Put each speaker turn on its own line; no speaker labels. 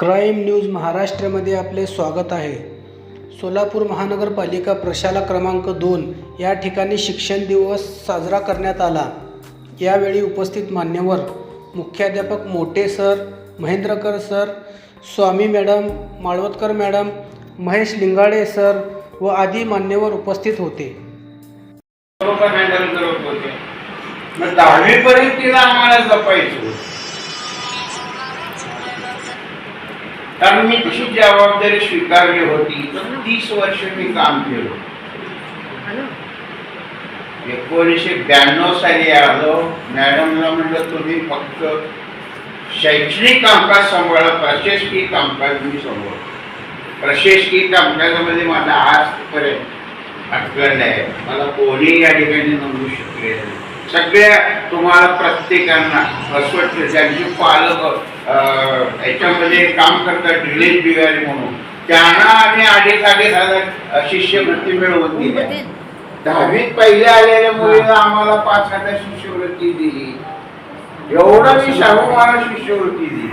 Crime news महाराष्ट्रामध्ये आपले स्वागत आहे. सोलापूर महानगरपालिका प्रशाला क्रमांक दोन या ठिकाणी शिक्षण दिवस साजरा करण्यात आला. यावेळी उपस्थित मान्यवर मुख्याध्यापक Mote sir Mahendrakar sir Swami madam Malwatkar madam Mahesh Lingade sir व आदी मान्यवर उपस्थित होते.
दहावीपर्यंत तिला आम्हाला जपायचं. कारण मी तशी जबाबदारी स्वीकारली होती. तीस वर्ष मी काम केलं. एकोणीसशे ब्याण्णव साली आलो. मॅडमला म्हणलं तुम्ही फक्त शैक्षणिक कामकाज सांभाळा प्रशासकीय कामकाज मी सांभाळ प्रशासकीय कामकाजामध्ये माझा आजपर्यंत अडकण आहे मला कोणी या ठिकाणी नमवू शकले नाही. सगळ्या तुम्हाला प्रत्येकांना अस्वच्छ ज्यांची पालक याच्यामध्ये काम करतात ड्रिलेज बिहारी म्हणून त्यांना आम्ही अडीच अडीच हजार शिष्यवृत्ती मिळवून दिल्या. दहावीत पहिल्या आलेल्या मुलीला आम्हाला पाच हजार शिष्यवृत्ती दिली. एवढं मी सांगू मला शिष्यवृत्ती दिली.